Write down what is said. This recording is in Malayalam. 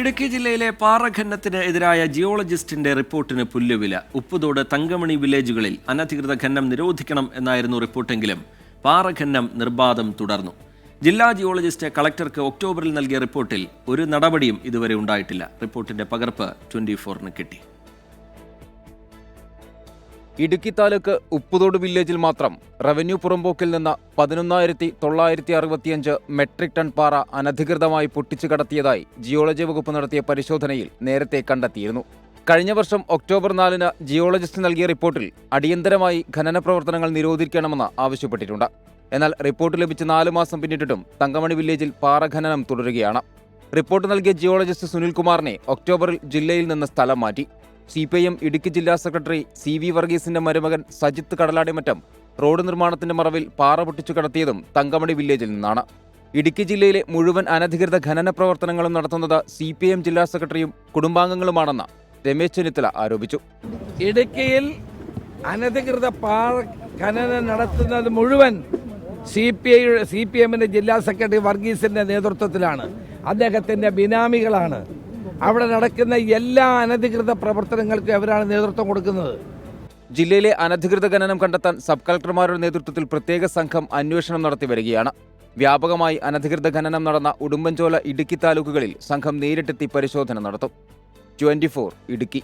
ഇടുക്കി ജില്ലയിലെ പാറഖനനത്തിന് എതിരായ ജിയോളജിസ്റ്റിന്റെ റിപ്പോർട്ടിന് പുല്ലുവില. ഉപ്പുതോട് തങ്കമണി വില്ലേജുകളിൽ അനധികൃത ഖനനം നിരോധിക്കണം എന്നായിരുന്നു റിപ്പോർട്ടെങ്കിലും പാറഖനനം നിർബാധം തുടർന്നു. ജില്ലാ ജിയോളജിസ്റ്റ് കളക്ടർക്ക് ഒക്ടോബറിൽ നൽകിയ റിപ്പോർട്ടിൽ ഒരു നടപടിയും ഇതുവരെ ഉണ്ടായിട്ടില്ല. റിപ്പോർട്ടിന്റെ പകർപ്പ് ട്വന്റി ഫോറിന് കിട്ടി. ഇടുക്കി താലൂക്ക് ഉപ്പുതോട് വില്ലേജിൽ മാത്രം റവന്യൂ പുറമ്പോക്കിൽ നിന്ന് പതിനൊന്നായിരത്തി തൊള്ളായിരത്തി അറുപത്തിയഞ്ച് മെട്രിക് ടൺ പാറ അനധികൃതമായി പൊട്ടിച്ചു കടത്തിയതായി ജിയോളജി വകുപ്പ് നടത്തിയ പരിശോധനയിൽ നേരത്തെ കണ്ടെത്തിയിരുന്നു. കഴിഞ്ഞ വർഷം ഒക്ടോബർ നാലിന് ജിയോളജിസ്റ്റ് നൽകിയ റിപ്പോർട്ടിൽ അടിയന്തരമായി ഖനന പ്രവർത്തനങ്ങൾ നിരോധിക്കണമെന്ന് ആവശ്യപ്പെട്ടിട്ടുണ്ട്. എന്നാൽ റിപ്പോർട്ട് ലഭിച്ച് നാലു മാസം പിന്നിട്ടിട്ടും തങ്കമണി വില്ലേജിൽ പാറ ഖനനം തുടരുകയാണ്. റിപ്പോർട്ട് നൽകിയ ജിയോളജിസ്റ്റ് സുനിൽകുമാറിനെ ഒക്ടോബറിൽ ജില്ലയിൽ നിന്ന് സ്ഥലം മാറ്റി. C P I M Idukki ജില്ലാ സെക്രട്ടറി സി വി വർഗീസിന്റെ മരുമകൻ സജിത്ത് കടലാടിമറ്റം റോഡ് നിർമ്മാണത്തിന്റെ മറവിൽ പാറ പൊട്ടിച്ചു കടത്തിയതും തങ്കമണി വില്ലേജിൽ നിന്നാണ്. ഇടുക്കി ജില്ലയിലെ മുഴുവൻ അനധികൃത ഖനന പ്രവർത്തനങ്ങളും നടത്തുന്നത് സി പി എം ജില്ലാ സെക്രട്ടറിയും കുടുംബാംഗങ്ങളുമാണെന്ന് രമേശ് ചെന്നിത്തല ആരോപിച്ചു. ഇടുക്കിയിൽ അനധികൃത പാറ ഖനനം നടത്തുന്നത് മുഴുവൻ C P I C P എമ്മിന്റെ ജില്ലാ സെക്രട്ടറി വർഗീസിന്റെ നേതൃത്വത്തിലാണ്. അദ്ദേഹത്തിന്റെ ബിനാമികളാണ്. അവിടെ നടക്കുന്ന എല്ലാ അനധികൃത പ്രവർത്തനങ്ങൾക്കും അവരാണ് നേതൃത്വം കൊടുക്കുന്നത്. ജില്ലയിലെ അനധികൃത ഖനനം കണ്ടെത്താൻ സബ് കളക്ടർമാരുടെ നേതൃത്വത്തിൽ പ്രത്യേക സംഘം അന്വേഷണം നടത്തി വരികയാണ്. വ്യാപകമായി അനധികൃത ഖനനം നടന്ന ഉടുമ്പൻചോല ഇടുക്കി താലൂക്കുകളിൽ സംഘം നേരിട്ടെത്തി പരിശോധന നടത്തും. ട്വന്റി ഇടുക്കി.